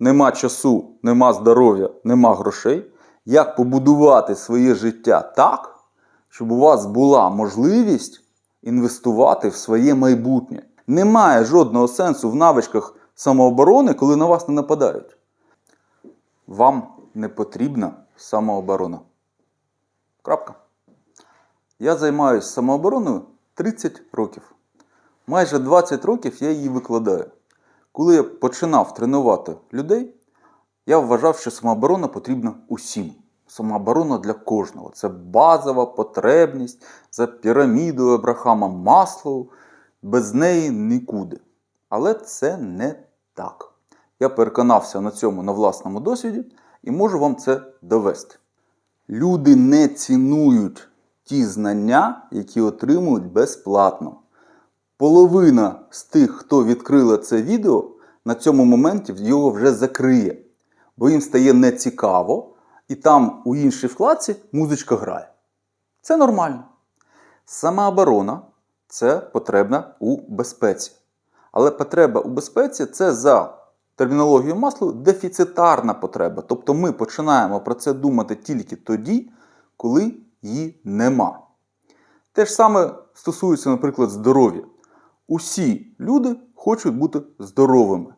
нема часу, нема здоров'я, нема грошей, як побудувати своє життя так, щоб у вас була можливість інвестувати в своє майбутнє. Немає жодного сенсу в навичках самооборони, коли на вас не нападають. Вам не потрібна самооборона. Крапка. Я займаюся самообороною 30 років. Майже 20 років я її викладаю. Коли я починав тренувати людей, я вважав, що самооборона потрібна усім. Самооборона для кожного. Це базова потребність за пірамідою Абрахама Маслоу. Без неї нікуди. Але це не так. Я переконався на цьому на власному досвіді і можу вам це довести. Люди не цінують ті знання, які отримують безплатно. Половина з тих, хто відкрила це відео, на цьому моменті його вже закриє, бо їм стає нецікаво, і там у іншій вкладці музичка грає. Це нормально. Самооборона це потрібна у безпеці. Але потреба у безпеці це за термінологією маслу дефіцитарна потреба. Тобто ми починаємо про це думати тільки тоді, коли її нема. Те ж саме стосується, наприклад, здоров'я. Усі люди хочуть бути здоровими.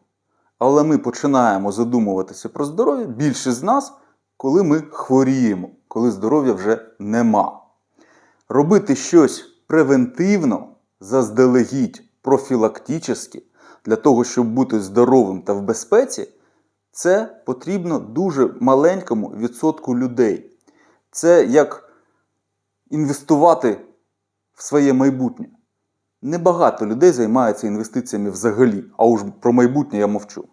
Але ми починаємо задумуватися про здоров'я більше з нас, коли ми хворіємо, коли здоров'я вже нема. Робити щось превентивно, заздалегідь, профілактично, для того, щоб бути здоровим та в безпеці, це потрібно дуже маленькому відсотку людей. Це як інвестувати в своє майбутнє. Небагато людей займаються інвестиціями взагалі, а уж про майбутнє я мовчу.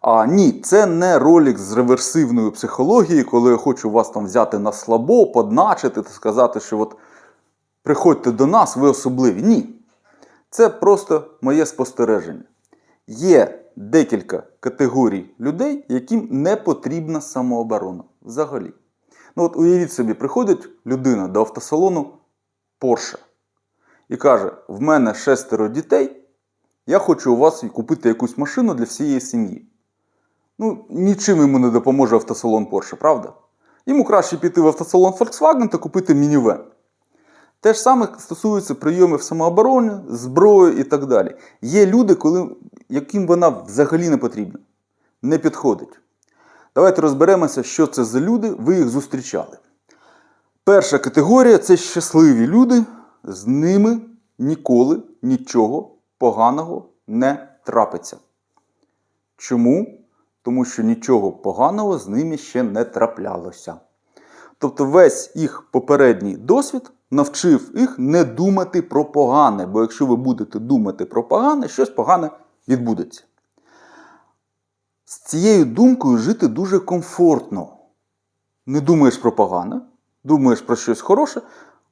А ні, це не ролик з реверсивної психології, коли я хочу вас там взяти на слабо, подначити та сказати, що от приходьте до нас, ви особливі. Ні. Це просто моє спостереження. Є декілька категорій людей, яким не потрібна самооборона взагалі. Ну от уявіть собі, приходить людина до автосалону Porsche і каже: в мене шестеро дітей, я хочу у вас купити якусь машину для всієї сім'ї. Ну, нічим йому не допоможе автосалон Porsche, правда? Йому краще піти в автосалон Volkswagen та купити мінівен. Те ж саме стосується прийомів самооборони, зброї і так далі. Є люди, коли, яким вона взагалі не потрібна, не підходить. Давайте розберемося, що це за люди, ви їх зустрічали. Перша категорія це щасливі люди, з ними ніколи нічого поганого не трапиться. Чому? Тому що нічого поганого з ними ще не траплялося. Тобто весь їх попередній досвід навчив їх не думати про погане, бо якщо ви будете думати про погане, щось погане відбудеться. З цією думкою жити дуже комфортно. Не думаєш про погане, думаєш про щось хороше,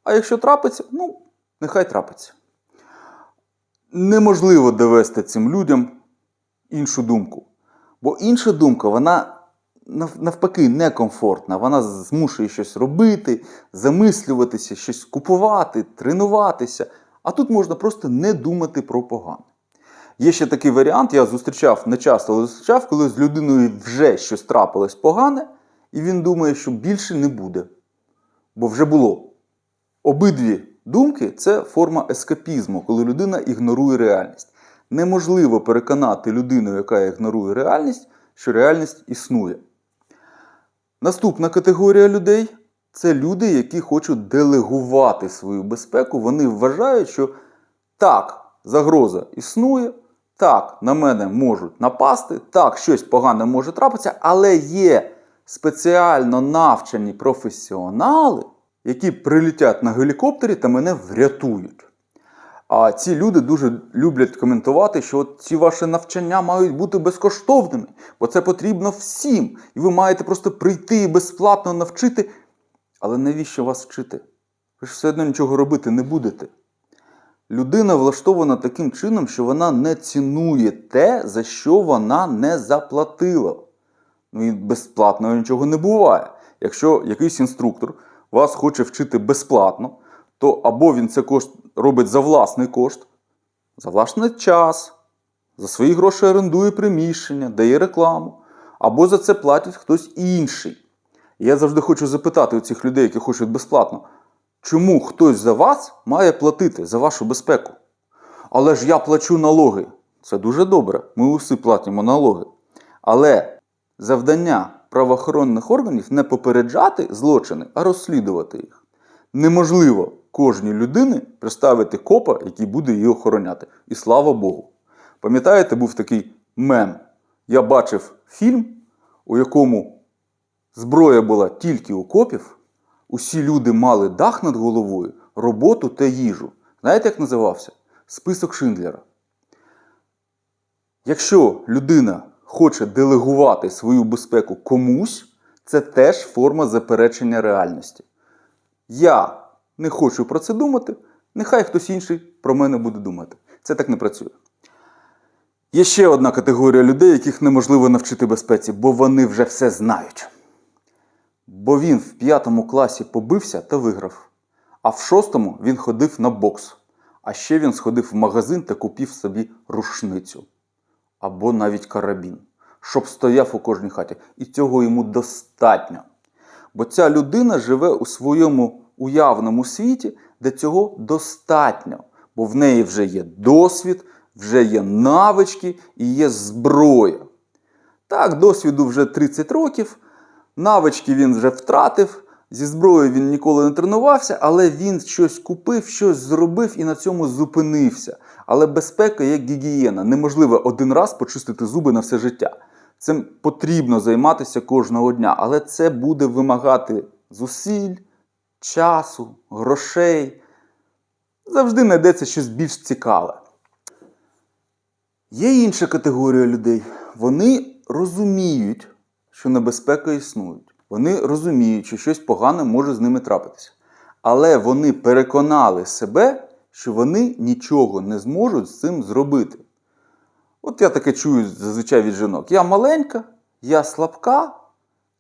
а якщо трапиться, ну, нехай трапиться. Неможливо довести цим людям іншу думку. Бо інша думка, вона нав- навпаки некомфортна. Вона змушує щось робити, замислюватися, щось купувати, тренуватися. А тут можна просто не думати про погане. Є ще такий варіант, я зустрічав не часто, але зустрічав, коли з людиною вже щось трапилось погане, і він думає, що більше не буде. Бо вже було. Обидві думки це форма ескапізму, коли людина ігнорує реальність. Неможливо переконати людину, яка ігнорує реальність, що реальність існує. Наступна категорія людей це люди, які хочуть делегувати свою безпеку. Вони вважають, що так, загроза існує, так, на мене можуть напасти, так, щось погане може трапитися, але є спеціально навчені професіонали, які прилетять на гелікоптері та мене врятують. А ці люди дуже люблять коментувати, що ці ваші навчання мають бути безкоштовними, бо це потрібно всім. І ви маєте просто прийти і безплатно навчити. Але навіщо вас вчити? Ви ж все одно нічого робити не будете. Людина влаштована таким чином, що вона не цінує те, за що вона не заплатила. Ну і безплатного нічого не буває. Якщо якийсь інструктор вас хоче вчити безплатно, то або він це кошт робить за власний кошт, за власний час, за свої гроші орендує приміщення, дає рекламу, або за це платить хтось інший. Я завжди хочу запитати у цих людей, які хочуть безплатно, чому хтось за вас має платити за вашу безпеку? Але ж я плачу налоги. Це дуже добре. Ми усі платимо налоги. Але завдання правоохоронних органів не попереджати злочини, а розслідувати їх. Неможливо кожній людині представити копа, який буде її охороняти. І слава Богу. Пам'ятаєте, був такий мем. Я бачив фільм, у якому зброя була тільки у копів, усі люди мали дах над головою, роботу та їжу. Знаєте, як називався? Список Шиндлера. Якщо людина хоче делегувати свою безпеку комусь, це теж форма заперечення реальності. Я не хочу про це думати, нехай хтось інший про мене буде думати. Це так не працює. Є ще одна категорія людей, яких неможливо навчити безпеці, бо вони вже все знають. Бо він в п'ятому класі побився та виграв. А в шостому він ходив на бокс. А ще він сходив в магазин та купив собі рушницю або навіть карабін, щоб стояв у кожній хаті. І цього йому достатньо. Бо ця людина живе у своєму уявному світі, де цього достатньо. Бо в неї вже є досвід, вже є навички і є зброя. Так, досвіду вже 30 років, навички він вже втратив, зі зброєю він ніколи не тренувався, але він щось купив, щось зробив і на цьому зупинився. Але безпека як гігієна. Неможливо один раз почистити зуби на все життя. Цим потрібно займатися кожного дня, але це буде вимагати зусиль, часу, грошей. Завжди знайдеться щось більш цікаве. Є інша категорія людей. Вони розуміють, що небезпека існує. Вони розуміють, що щось погане може з ними трапитися. Але вони переконали себе, що вони нічого не зможуть з цим зробити. От я таке чую зазвичай від жінок. Я маленька, я слабка,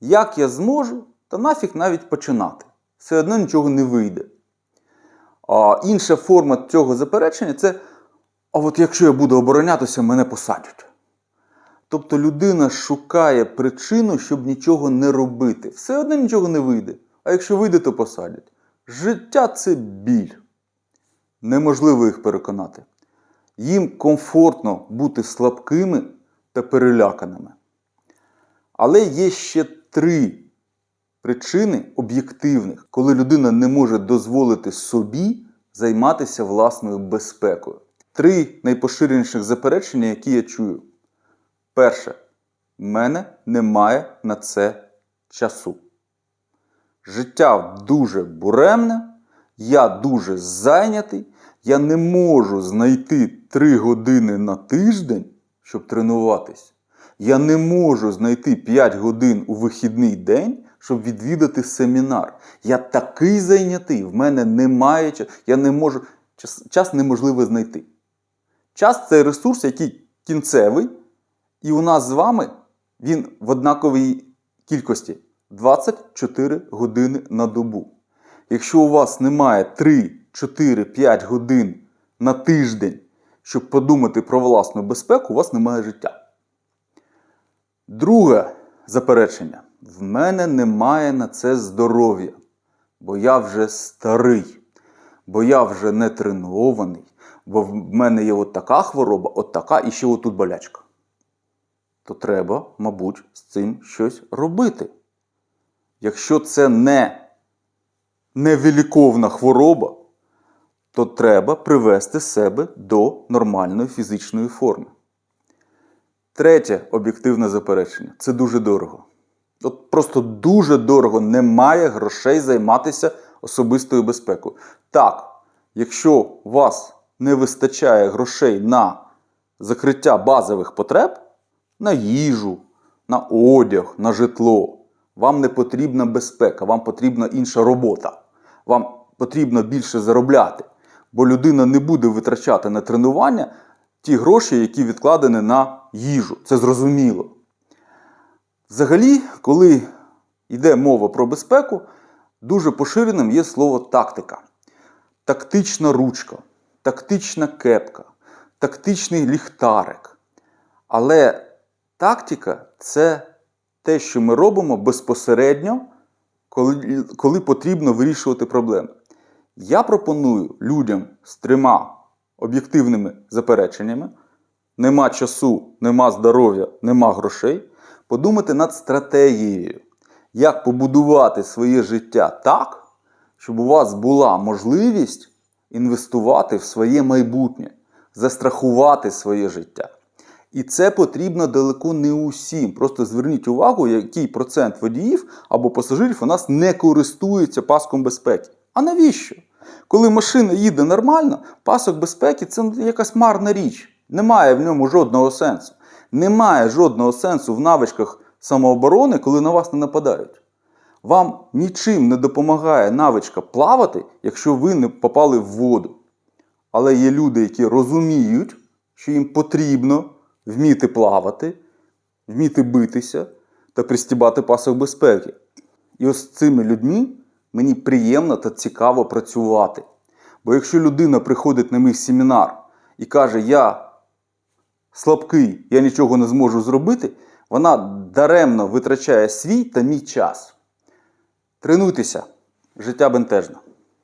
як я зможу, та нафіг навіть починати. Все одно нічого не вийде. А інша форма цього заперечення це: а от якщо я буду оборонятися, мене посадять. Тобто людина шукає причину, щоб нічого не робити. Все одно нічого не вийде. А якщо вийде, то посадять. Життя це біль. Неможливо їх переконати. Їм комфортно бути слабкими та переляканими. Але є ще три причини об'єктивних, коли людина не може дозволити собі займатися власною безпекою. Три найпоширеніших заперечення, які я чую. Перше, в мене немає на це часу. Життя дуже буремне, я дуже зайнятий, я не можу знайти 3 години на тиждень, щоб тренуватись. Я не можу знайти 5 годин у вихідний день, щоб відвідати семінар. Я такий зайнятий, в мене немає часу. Я не можу. Час, час неможливо знайти. Час це ресурс, який кінцевий, і у нас з вами він в однаковій кількості 24 години на добу. Якщо у вас немає 3, 4, 5 годин на тиждень, щоб подумати про власну безпеку, у вас немає життя. Друге заперечення: в мене немає на це здоров'я, бо я вже старий, бо я вже не тренований, бо в мене є от така хвороба, от така і ще отут болячка. То треба, мабуть, з цим щось робити. Якщо це не невиліковна хвороба, то треба привести себе до нормальної фізичної форми. Третє об'єктивне заперечення це дуже дорого. От просто дуже дорого немає грошей займатися особистою безпекою. Так, якщо у вас не вистачає грошей на закриття базових потреб, на їжу, на одяг, на житло, вам не потрібна безпека, вам потрібна інша робота. Вам потрібно більше заробляти, бо людина не буде витрачати на тренування ті гроші, які відкладені на їжу. Це зрозуміло. Взагалі, коли йде мова про безпеку, дуже поширеним є слово тактика. Тактична ручка, тактична кепка, тактичний ліхтарик. Але тактика це те, що ми робимо безпосередньо, коли, коли потрібно вирішувати проблеми. Я пропоную людям з трьома об'єктивними запереченнями: нема часу, нема здоров'я, нема грошей. Подумати над стратегією, як побудувати своє життя так, щоб у вас була можливість інвестувати в своє майбутнє, застрахувати своє життя. І це потрібно далеко не усім. Просто зверніть увагу, який процент водіїв або пасажирів у нас не користується паском безпеки. А навіщо? Коли машина їде нормально, пасок безпеки це ну, якась марна річ. Немає в ньому жодного сенсу. Немає жодного сенсу в навичках самооборони, коли на вас не нападають. Вам нічим не допомагає навичка плавати, якщо ви не попали в воду. Але є люди, які розуміють, що їм потрібно вміти плавати, вміти битися та пристібати пасок безпеки. І ось цими людьми мені приємно та цікаво працювати. Бо якщо людина приходить на мій семінар і каже, я слабкий, я нічого не зможу зробити, вона даремно витрачає свій та мій час. Тренуйтеся, життя бентежне.